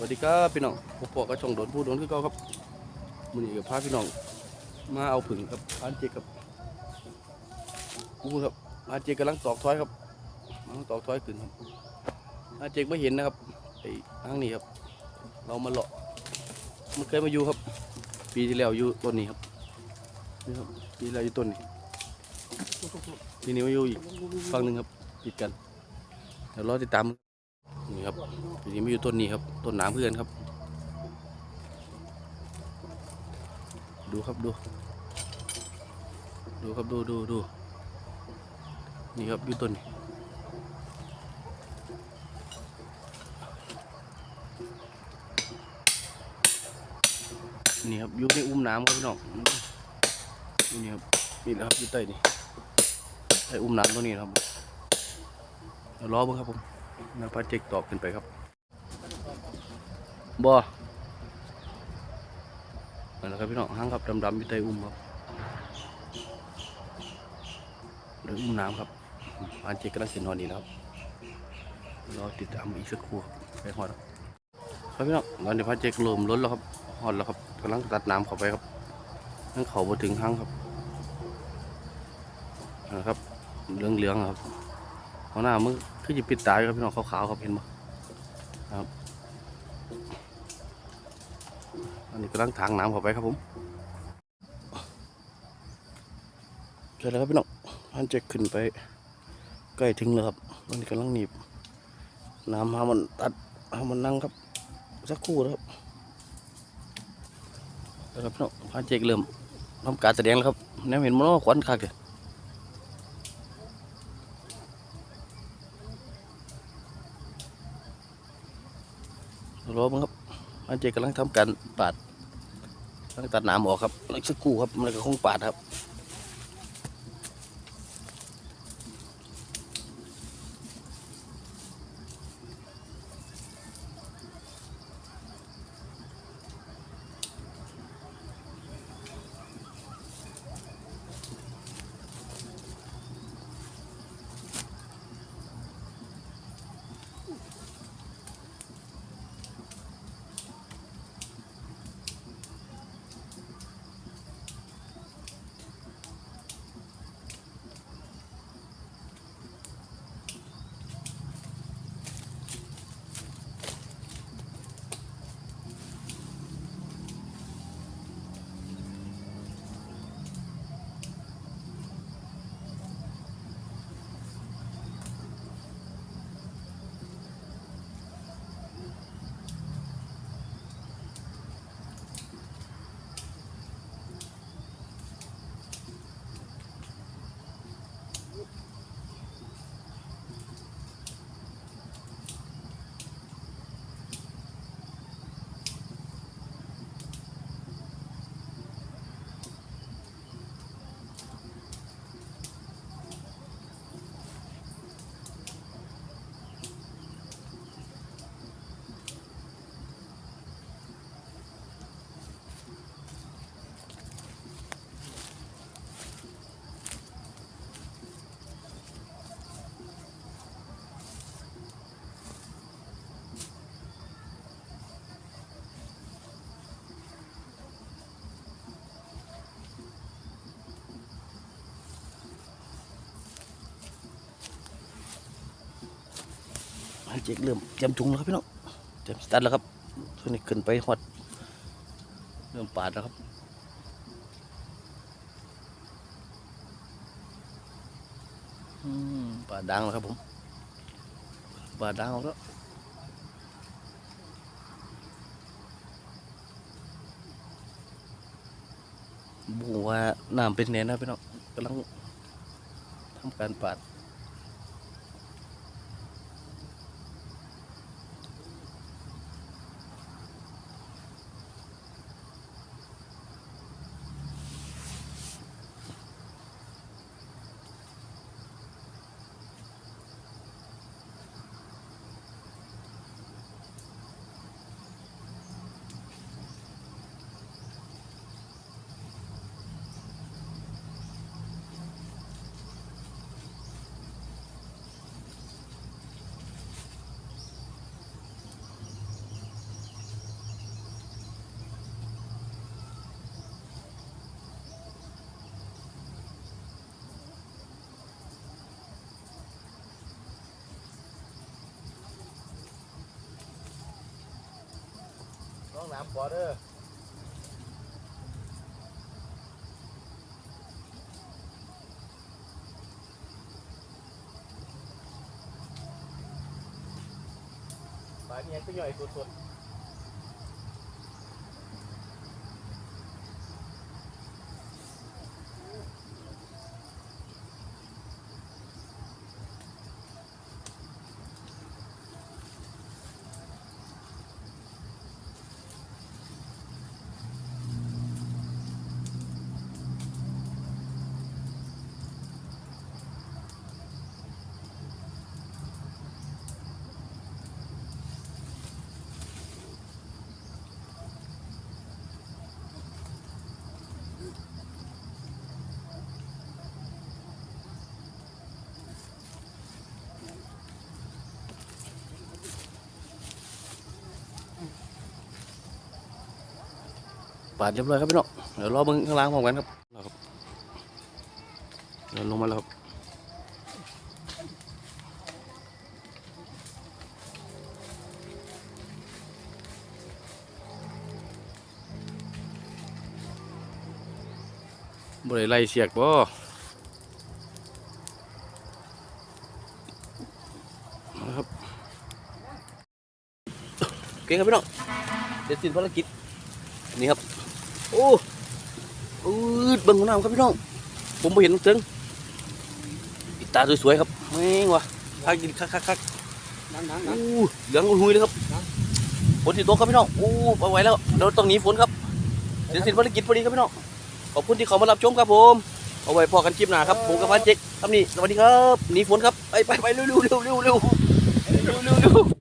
สวัสดีครับพี่น้องผมปอกกระชงโดนผู้โดนคือเก่าครับมื้อนี้กับพาพี่น้อง มาเอาผึ่งกับพานเจกกับกูครับพานเจกกำลังตอกท้อยครับกำลังตอกท้อยขึ้นครับพานเจกไม่เห็นนะครับไอ้ทางนี้ครับ เรามาเลาะมันเคยมาอยู่ครับ ปีที่แล้วอยู่ต้นนี้ครับนี่ครับปีที่แล้วอยู่ต้นนี้ทีนี้มาอยู่อีกฝั่งหนึ่งครับติดกันเดี๋ยวรอติดตาม ครับทีนี้มาอยู่ต้นนี้ครับ ต้นหนามเพื่อนครับ ดูครับดู ดูครับดูดูดูนี่ครับอยู่ต้นนี้นี่ครับอยู่ในอุ้มน้ำครับพี่น้องนี่ครับนี่แหละครับอยู่ใต้นี่ใต้อุ้มน้ำตัวนี้นะครับเดี๋ยวรอเบ้างครับผม นำพาเจกตอกขึ้นไปครับบ่นั่นแหละครับพี่น้องห้างครับดำๆอยู่ใต้อุ้มครับเดี๋ยวอุ้มน้ำครับพานเจกกำลังสินนอนนี่แล้วครับรอติดตามอีกสักครู่ครับไปหอดครับครับพี่น้องตอนนี้พานเจกเริ่มล้นแล้วครับหอดแล้วครับกำลังตัดน้ำเข้าไปครับนั่งเขาบ่ถึงห้างครับนั่นแหละครับเหลืองๆครับเขาหน้ามึง คือจะปิดตาอยู่ครับพี่น้องขาวๆครับเห็นไหครับ อันนี้กำลังทางน้ำเข้าไปครับผมเสร็จแล้วครับพี่น้องมันจะขึ้นไปใกล้ถึงแล้วครับตอนนี้กำลังหนีบน้ำให้มันตัดให้มันนั่งครับ สักครู่นะครับแล้วครับพี่น้องพันเจกเริ่มทำการแสดงแล้วครับแนวเห็นมันว่าขวัญคักเลย รอมั้งครับอาเจกำลังทำการปาดกำลังตัดหนามออกครับแล้วสักครู่ครับมันก็คงปาดครับ จกเริ่มเตรียมถุงแล้วครับพี่น้องเตรียมสตาร์ทแล้วครับช่วนี้ขึ้นไปหอดเริ่มปาดแล้วครับอืมปาดดังแล้วครับผมปาดดังออกแล้วบูว่าน้ำเป็นแน่นะพี่น้องกำลังทำการปาด องน้ำก่อเด้อปลาเนี่ยก็ย่อยสุด ปาดเรียบร้อยครับพี่น้องเดี๋ยวรอเบิ่งข้างล่างพร้อมกันครับเอาครับเดินลงมาแล้วครับบ่ได้ไลเสียกบ่นะครับเก่งครับพี่น้องเสร็จสิ้นภารกิจ นี่ครับ โอ้อืดบังน้ำครับพี่น้อง ผมไม่เห็นตึงอตาสวยๆครับแม่งวะพักกินคักๆนังนังนัเหลืองหุยเลยครับฝนที่ตัวครับพี่น้องโอ้ไปไหวแล้วเราต้องหนีฝนครับเสร็จสิ้นภารกิจพอดีครับพี่น้องขอบคุณที่เขามารับชมครับผมเอาไว้พอกันคลิปหน้าครับผมกับพันเจ๊กทำนี่สวัสดีครับหนีฝนครับไปไปไปเร็วๆเร็วๆเร็วๆเร็วๆ